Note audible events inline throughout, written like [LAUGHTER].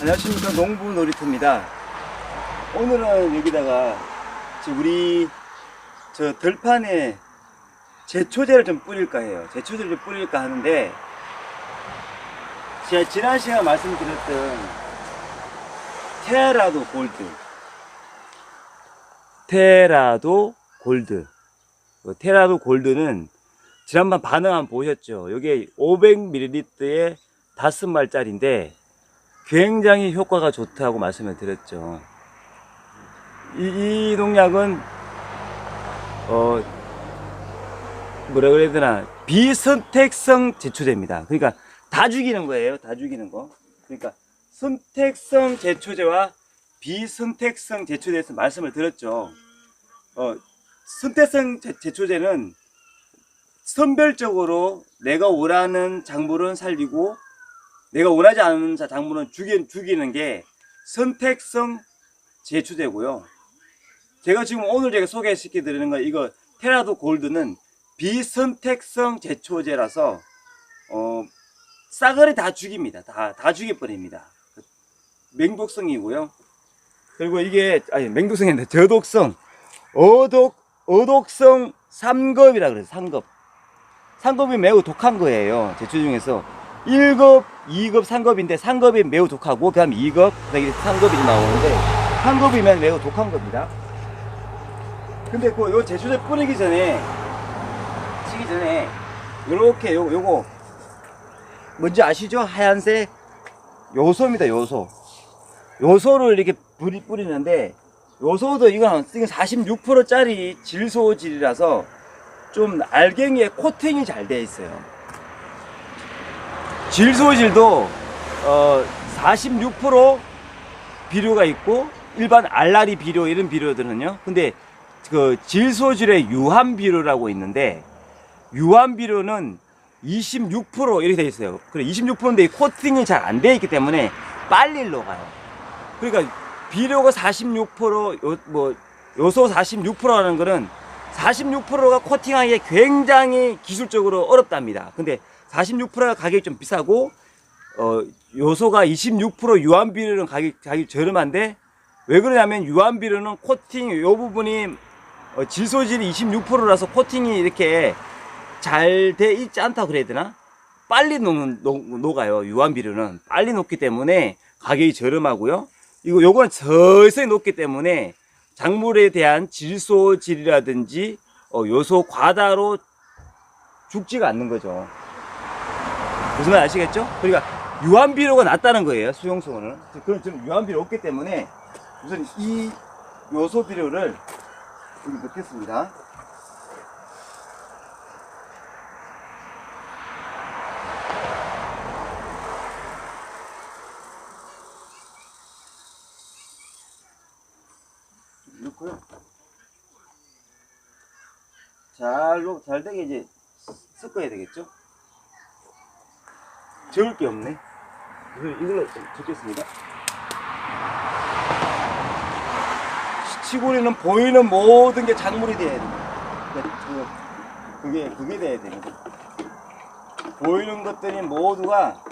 안녕하십니까 농부 놀이터입니다. 오늘은 여기다가 저 우리 저 들판에 제초제를 좀 뿌릴까 해요. 제초제를 좀 뿌릴까 하는데 제가 지난 시간 말씀드렸던 테라도 골드 테라도 골드 그 테라도 골드는 지난번 반응 한번 보셨죠? 이게 500ml에 다섯 말짜리인데 굉장히 효과가 좋다고 말씀을 드렸죠. 이, 이 농약은 어 뭐라 그래야 되나 비선택성 제초제입니다. 그러니까 다 죽이는 거예요. 다 죽이는 거. 그러니까 선택성 제초제와 비선택성 제초제에서 말씀을 드렸죠. 어 선택성 제, 제초제는 선별적으로 내가 원하는 작물은 살리고 내가 원하지 자- 작물은 죽이, 죽이는 게 선택성 제초제고요. 제가 지금 오늘 제가 소개시켜 드리는 거 이거 테라도 골드는 비선택성 제초제라서 어 싸그리 다 죽입니다. 다 다 죽여버립니다. 맹독성이고요. 그리고 이게 아니 맹독성이 아니라 저독성, 어독 어독성 3급이라 그래서 3급. 3급이 매우 독한 거예요. 제초 중에서 1급, 2급, 3급인데 3급이 매우 독하고 그다음 2급, 그다음에 3급이 나오는데 3급이면 매우 독한 겁니다. 근데 그요 제초제 뿌리기 전에 치기 전에 요렇게 요 요거 뭔지 아시죠? 하얀색 요소입니다. 요소. 요소를 이렇게 뿌리 뿌리는데 요소도 이건 46%짜리 질소질이라서 좀 알갱이에 코팅이 잘 돼 있어요. 질소질도 어, 46% 비료가 있고 일반 알라리 비료 이런 비료들은요. 근데 그 질소질의 유한 비료라고 있는데 유한 비료는 26% 이렇게 돼 있어요. 그래 26%인데 이 코팅이 잘 안 돼 있기 때문에 빨리 녹아요. 그러니까 비료가 46% 요, 뭐 요소 46%라는 거는 46%가 코팅하기 굉장히 기술적으로 어렵답니다. 근데 46%가 가격이 좀 비싸고 어, 요소가 26% 유한 비료는 가격, 가격이 저렴한데 왜 그러냐면 유한 비료는 코팅 요 부분이 어, 질소질이 26%라서 코팅이 이렇게 잘 돼 있지 않다 그래야 되나? 빨리 녹는, 녹, 녹아요. 유한 비료는 빨리 녹기 때문에 가격이 저렴하고요. 이거 요거는 서서히 녹기 때문에 작물에 대한 질소질이라든지 어, 요소 과다로 죽지가 않는 거죠. 무슨 말 아시겠죠? 그러니까 유한 비료가 낮다는 거예요. 수용성은. 그럼 저는 유한 비료 없기 때문에 우선 이 요소 비료를 여기 넣겠습니다. 넣고요. 잘, 녹- 잘 되게 이제 섞어야 되겠죠? 적을 게 없네. 이걸로 좀 적겠습니다. 시치고리는 보이는 모든 게 작물이 돼야 됩니다. 그- 그게, 그게 돼야 됩니다. 보이는 것들이 모두가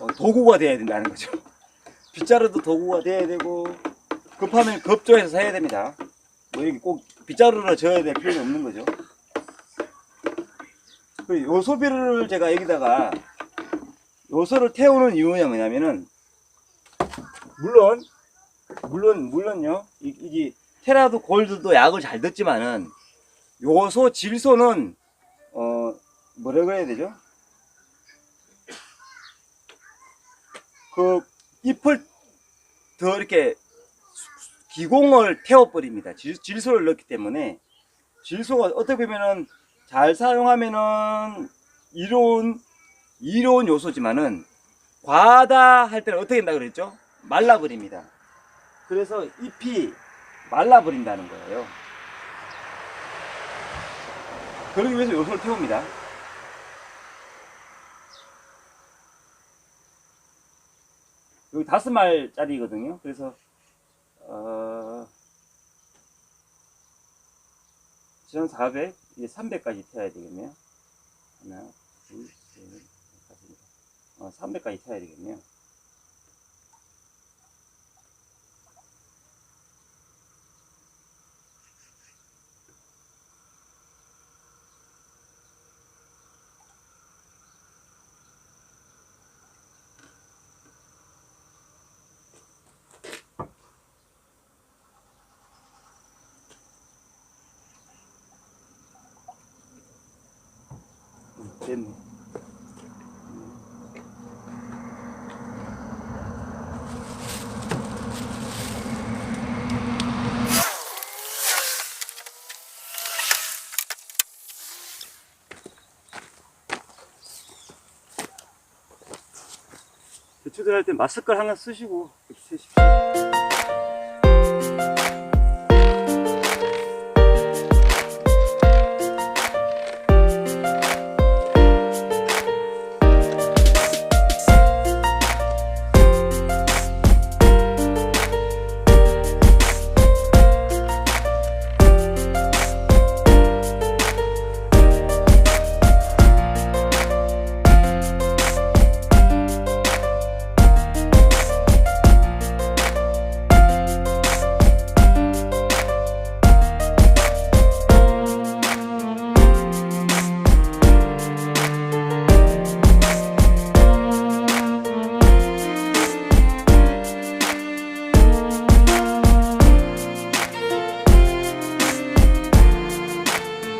어, 도구가 돼야 된다는 거죠. [LAUGHS] 빗자루도 도구가 돼야 되고, 급하면 급조해서 사야 됩니다. 뭐 이렇게 꼭 빗자루로 져야 될 필요는 없는 거죠. 그 요소비를 제가 여기다가 요소를 태우는 이유가 뭐냐면은 물론 물론 물론요 이, 이게 테라도 골드도 약을 잘 듣지만은 요소 질소는 어 뭐라 그래야 되죠? 그 잎을 더 이렇게 기공을 태워버립니다. 질, 질소를 넣기 때문에 질소가 어떻게 보면은 잘 사용하면은 이로운 이로운 요소지만은 과다 할 때는 어떻게 된다 그랬죠? 말라버립니다. 그래서 잎이 말라버린다는 거예요. 그러기 위해서 요소를 태웁니다. 여기 다섯 말짜리거든요. 그래서 어, 1400, 이제 300까지 태워야 되겠네요. 하나, 둘, 셋, 넷, 다섯, 어, 300까지 태워야 되겠네요. 됐네. 대추들 할 때 마스크를 하나 쓰시고 이렇게 쓰십시오.